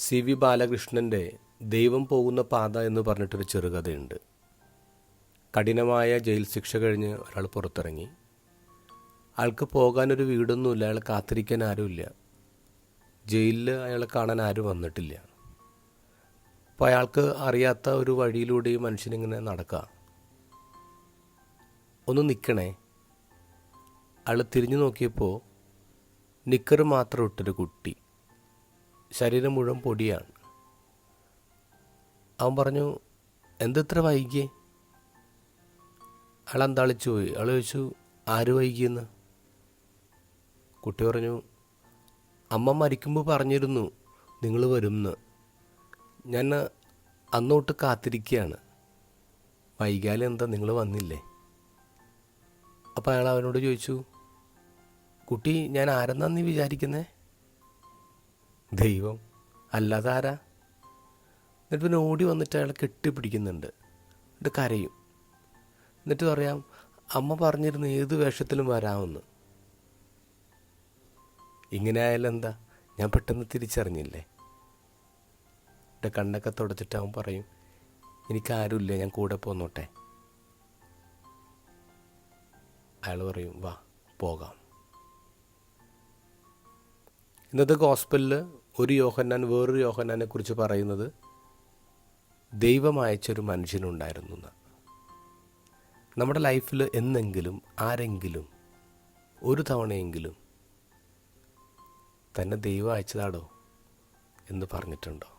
C V ബാലകൃഷ്ണന്റെ ദൈവം പോകുന്ന പാത എന്ന് പറഞ്ഞിട്ടൊരു ചെറുകഥയുണ്ട്. കഠിനമായ ജയിൽ ശിക്ഷ കഴിഞ്ഞ് ഒരാൾ പുറത്തിറങ്ങി. അയാൾക്ക് പോകാനൊരു വീടൊന്നുമില്ല അയാൾ കാത്തിരിക്കാൻ ആരുമില്ല. ജയിലിൽ അയാളെ കാണാൻ ആരും വന്നിട്ടില്ല. അപ്പോൾ അയാൾക്ക് അറിയാത്ത ഒരു വഴിയിലൂടെ ഈ മനുഷ്യനിങ്ങനെ നടക്കുക ഒന്ന് നിൽക്കണേ അയാൾ തിരിഞ്ഞു നോക്കിയപ്പോൾ നിക്കർ മാത്രം ഇട്ടൊരു കുട്ടി. ശരീരം മുഴുവൻ പൊടിയാണ്. അവൻ പറഞ്ഞു എന്തിത്ര വൈകിയേ? അയാൾ അന്താളിച്ചു പോയി. അയാൾ ചോദിച്ചു ആര് വൈകിയെന്ന്? കുട്ടി പറഞ്ഞു അമ്മ മരിക്കുമ്പോൾ പറഞ്ഞിരുന്നു നിങ്ങൾ വരുമെന്ന് ഞാൻ അന്നോട്ട് കാത്തിരിക്കുകയാണ് വൈകാലം എന്താ നിങ്ങൾ വന്നില്ലേ? അപ്പോൾ അയാൾ അവനോട് ചോദിച്ചു കുട്ടി ഞാൻ ആരെന്നാണ് നീ ദൈവം അല്ലാതെ ആരാ? എന്നിട്ട് പിന്നെ ഓടി വന്നിട്ട് അയാൾ കെട്ടിപ്പിടിക്കുന്നുണ്ട്. എന്നിട്ട് കരയും. എന്നിട്ട് പറയാം അമ്മ പറഞ്ഞിരുന്ന ഏത് വേഷത്തിലും വരാമെന്ന്. ഇങ്ങനെ എന്താ? ഞാൻ പെട്ടെന്ന് തിരിച്ചറിഞ്ഞില്ലേ? എന്റെ കണ്ണൊക്കെ തുടച്ചിട്ട് അവൻ പറയും എനിക്കാരുമില്ല ഞാൻ കൂടെ പോന്നോട്ടെ. അയാൾ പറയും വാ പോകാം. ഇന്നത്തെ ഗോസ്പലിൽ ഒരു യോഹന്നാൻ വേറൊരു യോഹന്നാനെ കുറിച്ച് പറയുന്നത് ദൈവം അയച്ചൊരു മനുഷ്യനുണ്ടായിരുന്നു നമ്മുടെ ലൈഫിൽ എന്നെങ്കിലും ആരെങ്കിലും ഒരു തവണയെങ്കിലും തന്നെ ദൈവം അയച്ചതാടോ എന്ന് പറഞ്ഞിട്ടുണ്ടോ?